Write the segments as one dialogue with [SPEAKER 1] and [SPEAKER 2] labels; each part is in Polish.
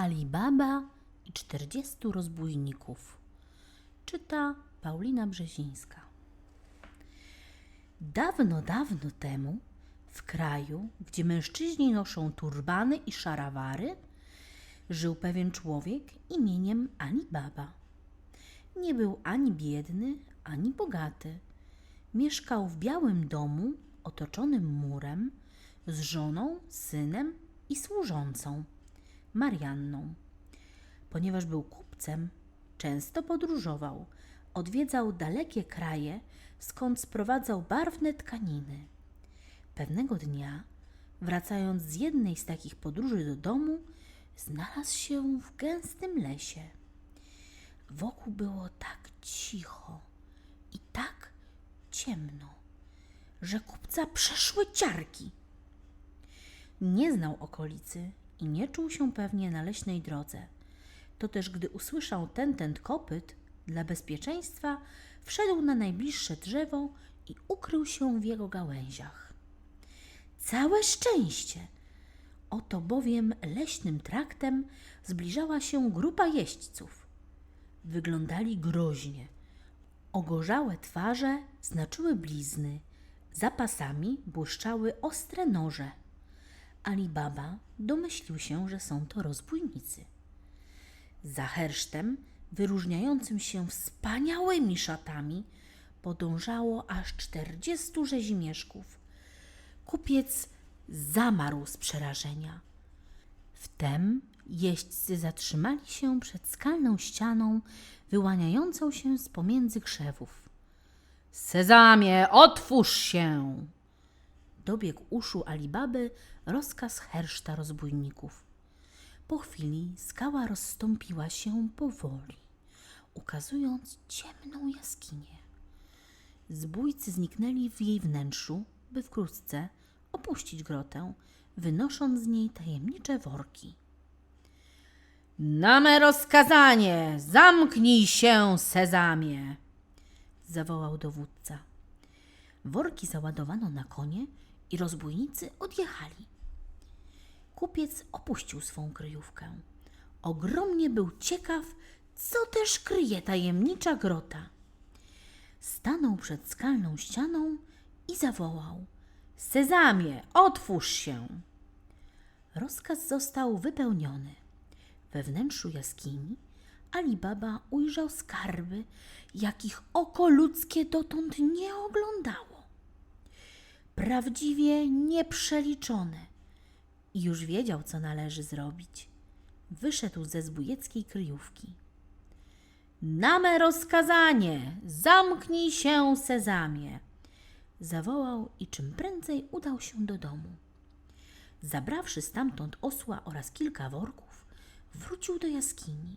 [SPEAKER 1] Alibaba i 40 rozbójników. Czyta Paulina Brzezińska. Dawno, dawno temu, w kraju, gdzie mężczyźni noszą turbany i szarawary, żył pewien człowiek imieniem Alibaba. Nie był ani biedny, ani bogaty. Mieszkał w białym domu, otoczonym murem, z żoną, synem i służącą, Marianną. Ponieważ był kupcem, często podróżował, odwiedzał dalekie kraje, skąd sprowadzał barwne tkaniny. Pewnego dnia, wracając z jednej z takich podróży do domu, znalazł się w gęstym lesie. Wokół było tak cicho i tak ciemno, że kupca przeszły ciarki. Nie znał okolicy i nie czuł się pewnie na leśnej drodze. To też gdy usłyszał ten ten kopyt, dla bezpieczeństwa wszedł na najbliższe drzewo i ukrył się w jego gałęziach. Całe szczęście! Oto bowiem leśnym traktem zbliżała się grupa jeźdźców. Wyglądali groźnie. Ogorzałe twarze znaczyły blizny, za pasami błyszczały ostre noże. Alibaba domyślił się, że są to rozbójnicy. Za hersztem, wyróżniającym się wspaniałymi szatami, podążało aż czterdziestu rzezimieszków. Kupiec zamarł z przerażenia. Wtem jeźdźcy zatrzymali się przed skalną ścianą wyłaniającą się z pomiędzy krzewów. Sezamie, otwórz się! Dobiegł uszu Alibaby rozkaz herszta rozbójników. Po chwili skała rozstąpiła się powoli, ukazując ciemną jaskinię. Zbójcy zniknęli w jej wnętrzu, by wkrótce opuścić grotę, wynosząc z niej tajemnicze worki. Na me rozkazanie, zamknij się, sezamie! zawołał dowódca. Worki załadowano na konie i rozbójnicy odjechali. Kupiec opuścił swą kryjówkę. Ogromnie był ciekaw, co też kryje tajemnicza grota. Stanął przed skalną ścianą i zawołał: Sezamie, otwórz się! Rozkaz został wypełniony. We wnętrzu jaskini Alibaba ujrzał skarby, jakich oko ludzkie dotąd nie oglądało. Prawdziwie nieprzeliczone. I już wiedział, co należy zrobić. Wyszedł ze zbójeckiej kryjówki. Na me rozkazanie, zamknij się, sezamie! Zawołał i czym prędzej udał się do domu. Zabrawszy stamtąd osła oraz kilka worków, wrócił do jaskini.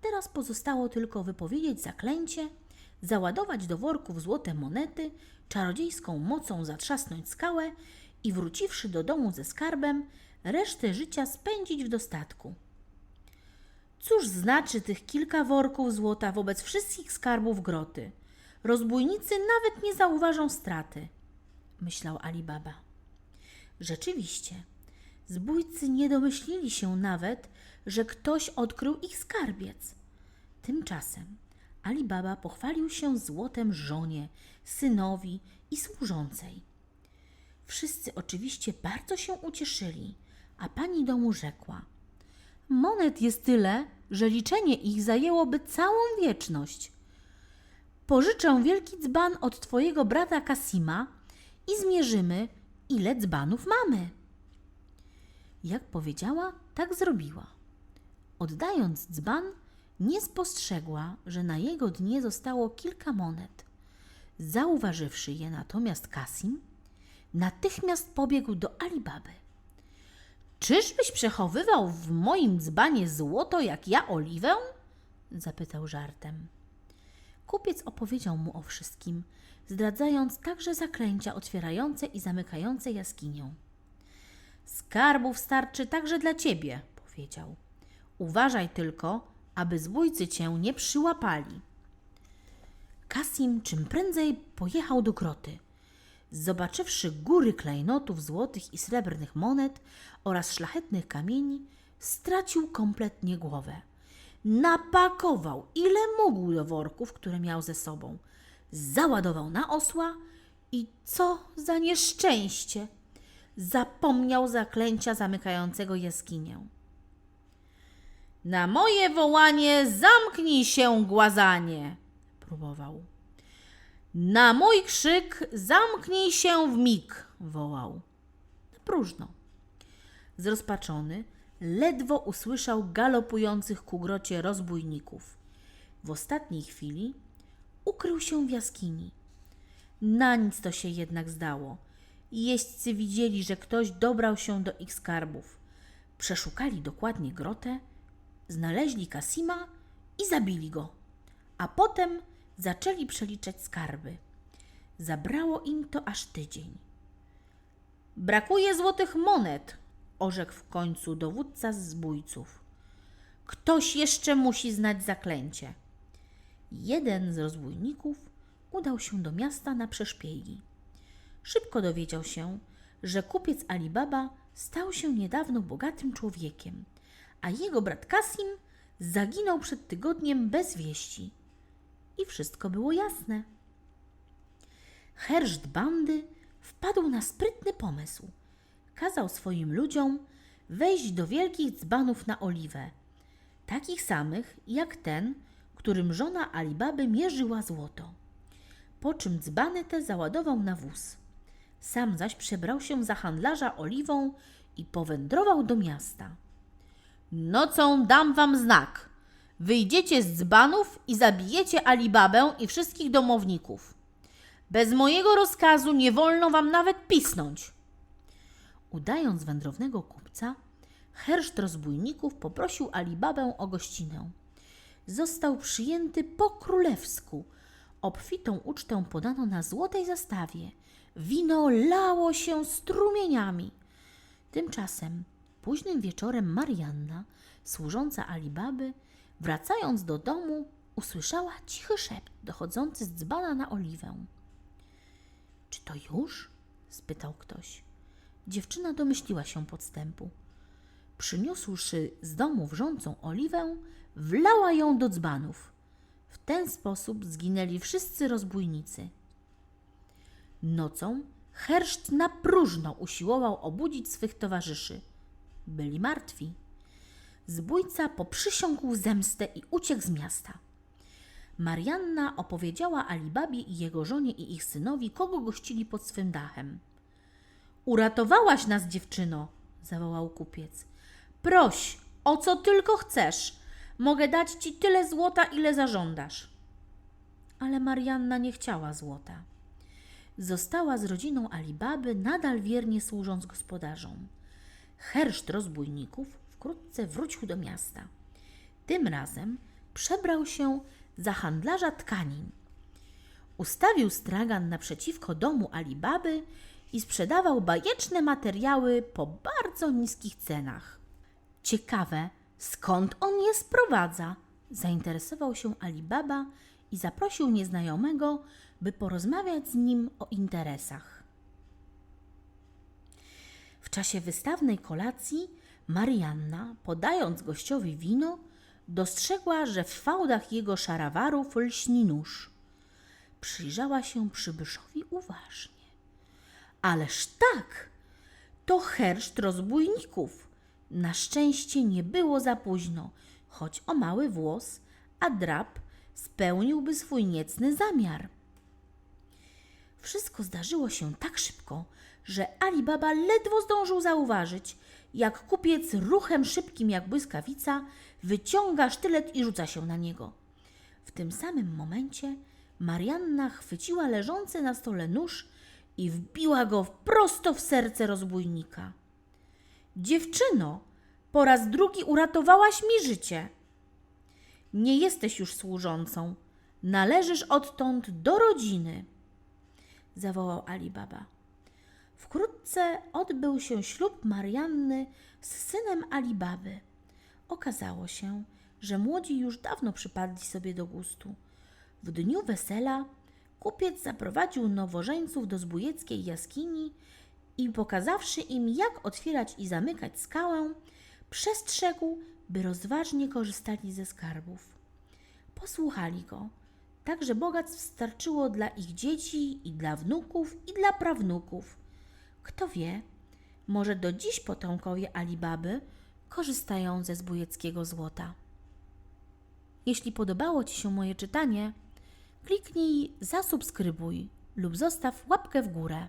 [SPEAKER 1] Teraz pozostało tylko wypowiedzieć zaklęcie, załadować do worków złote monety, czarodziejską mocą zatrzasnąć skałę i wróciwszy do domu ze skarbem, resztę życia spędzić w dostatku. Cóż znaczy tych kilka worków złota wobec wszystkich skarbów groty? Rozbójnicy nawet nie zauważą straty, myślał Alibaba. Rzeczywiście, zbójcy nie domyślili się nawet, że ktoś odkrył ich skarbiec. Tymczasem Alibaba pochwalił się złotem żonie, synowi i służącej. Wszyscy oczywiście bardzo się ucieszyli, a pani domu rzekła: Monet jest tyle, że liczenie ich zajęłoby całą wieczność. Pożyczę wielki dzban od twojego brata Kasima i zmierzymy, ile dzbanów mamy. Jak powiedziała, tak zrobiła. Oddając dzban, nie spostrzegła, że na jego dnie zostało kilka monet. Zauważywszy je natomiast Kasim, natychmiast pobiegł do Alibaby. Czyżbyś przechowywał w moim dzbanie złoto jak ja oliwę? zapytał żartem. Kupiec opowiedział mu o wszystkim, zdradzając także zaklęcia otwierające i zamykające jaskinię. Skarbów starczy także dla ciebie, powiedział. Uważaj tylko, aby zbójcy cię nie przyłapali. Kasim czym prędzej pojechał do groty. Zobaczywszy góry klejnotów złotych i srebrnych monet oraz szlachetnych kamieni, stracił kompletnie głowę. Napakował ile mógł do worków, które miał ze sobą. Załadował na osła i co za nieszczęście! Zapomniał zaklęcia zamykającego jaskinię. Na moje wołanie zamknij się, głazanie! próbował. Na mój krzyk zamknij się w mig! wołał. Próżno. Zrozpaczony, ledwo usłyszał galopujących ku grocie rozbójników. W ostatniej chwili ukrył się w jaskini. Na nic to się jednak zdało. Jeźdźcy widzieli, że ktoś dobrał się do ich skarbów. Przeszukali dokładnie grotę, znaleźli Kasima i zabili go. A potem zaczęli przeliczać skarby. Zabrało im to aż tydzień. Brakuje złotych monet, orzekł w końcu dowódca zbójców. Ktoś jeszcze musi znać zaklęcie. Jeden z rozbójników udał się do miasta na przeszpiegi. Szybko dowiedział się, że kupiec Alibaba stał się niedawno bogatym człowiekiem, a jego brat Kasim zaginął przed tygodniem bez wieści. I wszystko było jasne. Herszt bandy wpadł na sprytny pomysł. Kazał swoim ludziom wejść do wielkich dzbanów na oliwę, takich samych jak ten, którym żona Alibaby mierzyła złoto. Po czym dzbany te załadował na wóz. Sam zaś przebrał się za handlarza oliwą i powędrował do miasta. Nocą dam wam znak. Wyjdziecie z dzbanów i zabijecie Alibabę i wszystkich domowników. Bez mojego rozkazu nie wolno wam nawet pisnąć. Udając wędrownego kupca, herszt rozbójników poprosił Alibabę o gościnę. Został przyjęty po królewsku. Obfitą ucztę podano na złotej zastawie. Wino lało się strumieniami. Tymczasem późnym wieczorem Marianna, służąca Alibaby, wracając do domu, usłyszała cichy szept dochodzący z dzbana na oliwę. Czy to już? spytał ktoś. Dziewczyna domyśliła się podstępu. Przyniósłszy z domu wrzącą oliwę, wlała ją do dzbanów. W ten sposób zginęli wszyscy rozbójnicy. Nocą herszt na próżno usiłował obudzić swych towarzyszy. Byli martwi. Zbójca poprzysiągł zemstę i uciekł z miasta. Marianna opowiedziała Alibabie i jego żonie i ich synowi, kogo gościli pod swym dachem. Uratowałaś nas, dziewczyno, zawołał kupiec. Proś, o co tylko chcesz. Mogę dać ci tyle złota, ile zażądasz. Ale Marianna nie chciała złota. Została z rodziną Alibaby, nadal wiernie służąc gospodarzom. Herszt rozbójników wkrótce wrócił do miasta. Tym razem przebrał się za handlarza tkanin. Ustawił stragan naprzeciwko domu Alibaby i sprzedawał bajeczne materiały po bardzo niskich cenach. Ciekawe, skąd on je sprowadza? Zainteresował się Alibaba i zaprosił nieznajomego, by porozmawiać z nim o interesach. W czasie wystawnej kolacji Marianna, podając gościowi wino, dostrzegła, że w fałdach jego szarawarów lśni nóż. Przyjrzała się przybyszowi uważnie. Ależ tak, to herszt rozbójników. Na szczęście nie było za późno, choć o mały włos, a drap spełniłby swój niecny zamiar. Wszystko zdarzyło się tak szybko, że Alibaba ledwo zdążył zauważyć, jak kupiec ruchem szybkim jak błyskawica wyciąga sztylet i rzuca się na niego. W tym samym momencie Marianna chwyciła leżący na stole nóż i wbiła go prosto w serce rozbójnika. Dziewczyno, po raz drugi uratowałaś mi życie. Nie jesteś już służącą. Należysz odtąd do rodziny, zawołał Alibaba. Wkrótce odbył się ślub Marianny z synem Alibaby. Okazało się, że młodzi już dawno przypadli sobie do gustu. W dniu wesela kupiec zaprowadził nowożeńców do zbójeckiej jaskini i pokazawszy im, jak otwierać i zamykać skałę, przestrzegł, by rozważnie korzystali ze skarbów. Posłuchali go, tak że bogactw starczyło dla ich dzieci i dla wnuków i dla prawnuków. Kto wie, może do dziś potomkowie Alibaby korzystają ze zbójeckiego złota. Jeśli podobało Ci się moje czytanie, kliknij zasubskrybuj lub zostaw łapkę w górę.